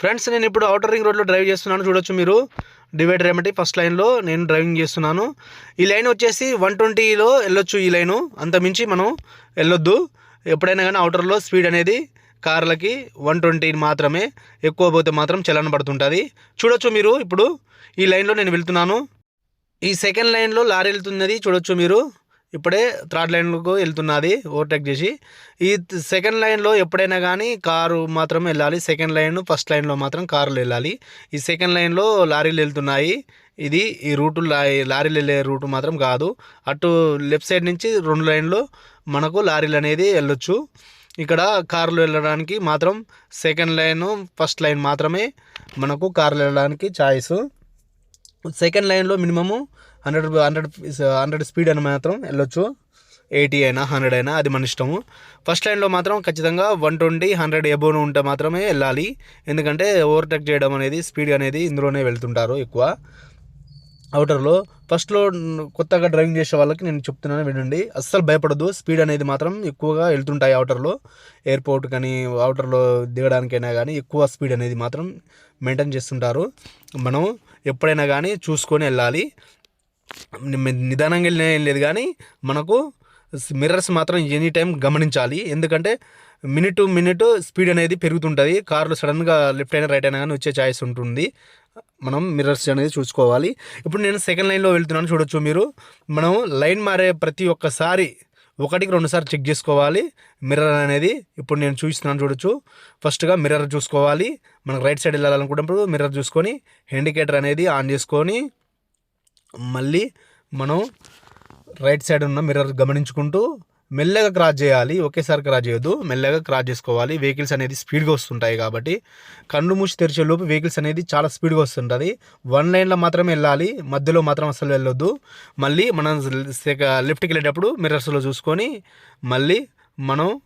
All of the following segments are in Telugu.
ఫ్రెండ్స్ నేను ఇప్పుడు అవుటర్ రింగ్ రోడ్లో డ్రైవ్ చేస్తున్నాను. చూడొచ్చు మీరు. డివైడర్ ఏమిటి ఫస్ట్ లైన్లో నేను డ్రైవింగ్ చేస్తున్నాను. ఈ లైన్ వచ్చేసి వన్ ట్వంటీలో వెళ్ళొచ్చు ఈ లైను అంత మించి మనం వెళ్ళొద్దు. ఎప్పుడైనా కానీ అవుటర్లో స్పీడ్ అనేది కార్లకి వన్ ట్వంటీ మాత్రమే. ఎక్కువ పోతే మాత్రం చలన పడుతుంటుంది. చూడొచ్చు మీరు ఇప్పుడు ఈ లైన్లో నేను వెళ్తున్నాను. ఈ సెకండ్ లైన్లో లారీ వెళ్తున్నది. చూడొచ్చు మీరు. ఇప్పుడే థర్డ్ లైన్కు వెళ్తున్నది ఓవర్టేక్ చేసి. ఈ సెకండ్ లైన్లో ఎప్పుడైనా కానీ కారు మాత్రం వెళ్ళాలి. సెకండ్ లైన్ ఫస్ట్ లైన్లో మాత్రం కార్లు వెళ్ళాలి. ఈ సెకండ్ లైన్లో లారీలు వెళ్తున్నాయి. ఇది ఈ రూటు లారీలు వెళ్ళే రూటు మాత్రం కాదు. అటు లెఫ్ట్ సైడ్ నుంచి రెండు లైన్లో మనకు లారీలు అనేది వెళ్ళొచ్చు. ఇక్కడ కార్లు వెళ్ళడానికి మాత్రం సెకండ్ లైన్ ఫస్ట్ లైన్ మాత్రమే మనకు కార్లు వెళ్ళడానికి ఛాయిస్. సెకండ్ లైన్లో minimum hundred hundred hundred speed అని మాత్రం వెళ్ళొచ్చు. ఎయిటీ అయినా హండ్రెడ్ అయినా అది మన ఇష్టము. ఫస్ట్ లైన్లో మాత్రం ఖచ్చితంగా వన్ ట్వంటీ హండ్రెడ్ ఎబోన్ ఉంటే మాత్రమే వెళ్ళాలి. ఎందుకంటే ఓవర్టేక్ చేయడం అనేది స్పీడ్ అనేది ఇందులోనే వెళ్తుంటారు ఎక్కువ. అవుటర్లో ఫస్ట్లో కొత్తగా డ్రైవింగ్ చేసే వాళ్ళకి నేను చెప్తున్నాను వినండి. అస్సలు భయపడదు స్పీడ్ అనేది మాత్రం ఎక్కువగా వెళ్తుంటాయి అవుటర్లో ఎయిర్పోర్ట్ కానీ అవుటర్లో దిగడానికైనా కానీ ఎక్కువ స్పీడ్ అనేది మాత్రం మెయింటైన్ చేస్తుంటారు. మనం ఎప్పుడైనా కానీ చూసుకొని వెళ్ళాలి. నిదానంగా వెళ్ళినా ఏం లేదు కానీ మనకు మిర్రర్స్ మాత్రం ఎనీ టైం గమనించాలి. ఎందుకంటే మినిట్ టు మినిట్ స్పీడ్ అనేది పెరుగుతుంటుంది. కార్లు సడన్గా లెఫ్ట్ అయినా రైట్ అయినా కానీ వచ్చే ఛాయిస్ ఉంటుంది. మనం మిర్రర్స్ అనేది చూసుకోవాలి. ఇప్పుడు నేను సెకండ్ లైన్లో వెళ్తున్నాను చూడొచ్చు మీరు. మనం లైన్ మారే ప్రతి ఒక్కసారి ఒకటికి రెండుసార్లు చెక్ చేసుకోవాలి. మిర్రర్ అనేది ఇప్పుడు నేను చూపిస్తున్నాను చూడొచ్చు. ఫస్ట్గా మిర్రర్ చూసుకోవాలి. మనకు రైట్ సైడ్ వెళ్ళాలనుకున్నప్పుడు మిర్రర్ చూసుకొని ఇండికేటర్ అనేది ఆన్ చేసుకొని మళ్ళీ మనం రైట్ సైడ్ ఉన్న మిర్రర్ గమనించుకుంటూ మెల్లగా క్రాస్ చేయాలి. ఒకేసారి క్రాస్ చేయొద్దు. మెల్లగా క్రాస్ చేసుకోవాలి. వెహికల్స్ అనేది స్పీడ్గా వస్తుంటాయి కాబట్టి కన్ను మూసి తెరిచే లోపు వెహికల్స్ అనేది చాలా స్పీడ్గా వస్తుంటుంది. వన్ లైన్లో మాత్రమే వెళ్ళాలి. మధ్యలో మాత్రం అసలు వెళ్ళొద్దు. మళ్ళీ మనం లెఫ్ట్కి వెళ్ళేటప్పుడు మిర్రర్స్లో చూసుకొని మళ్ళీ మనం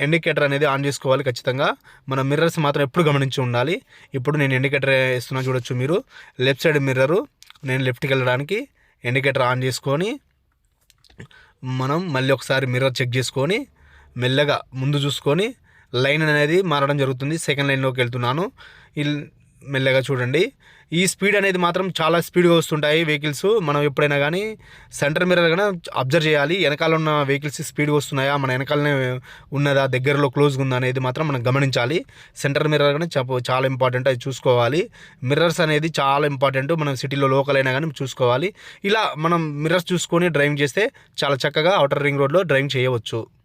ఇండికేటర్ అనేది ఆన్ చేసుకోవాలి ఖచ్చితంగా. మన మిర్రర్స్ మాత్రం ఎప్పుడు గమనించి ఉండాలి. ఇప్పుడు నేను ఇండికేటర్ వేస్తున్నా చూడొచ్చు మీరు. లెఫ్ట్ సైడ్ మిర్రరు నేను లెఫ్ట్కి వెళ్ళడానికి ఇండికేటర్ ఆన్ చేసుకొని మనం మళ్ళీ ఒకసారి మిర్రర్ చెక్ చేసుకొని మెల్లగా ముందు చూసుకొని లైన్ అనేది మారడం జరుగుతుంది. సెకండ్ లైన్లోకి వెళ్తున్నాను. మెల్లగా చూడండి. ఈ స్పీడ్ అనేది మాత్రం చాలా స్పీడ్గా వస్తుంటాయి వెహికల్స్. మనం ఎప్పుడైనా కానీ సెంటర్ మిర్రర్ కానీ అబ్జర్వ్ చేయాలి. వెనకాల ఉన్న వెహికల్స్ స్పీడ్గా వస్తున్నాయా? మన వెనకాలనే ఉన్నదా? దగ్గరలో క్లోజ్గా ఉందా అనేది మాత్రం మనం గమనించాలి. సెంటర్ మిర్రర్ కానీ చెప్ప చాలా ఇంపార్టెంట్ అది చూసుకోవాలి. మిర్రర్స్ అనేది చాలా ఇంపార్టెంట్. మనం సిటీలో లోకల్ అయినా కానీ చూసుకోవాలి. ఇలా మనం మిర్రర్స్ చూసుకొని డ్రైవింగ్ చేస్తే చాలా చక్కగా అవుటర్ రింగ్ రోడ్లో డ్రైవింగ్ చేయవచ్చు.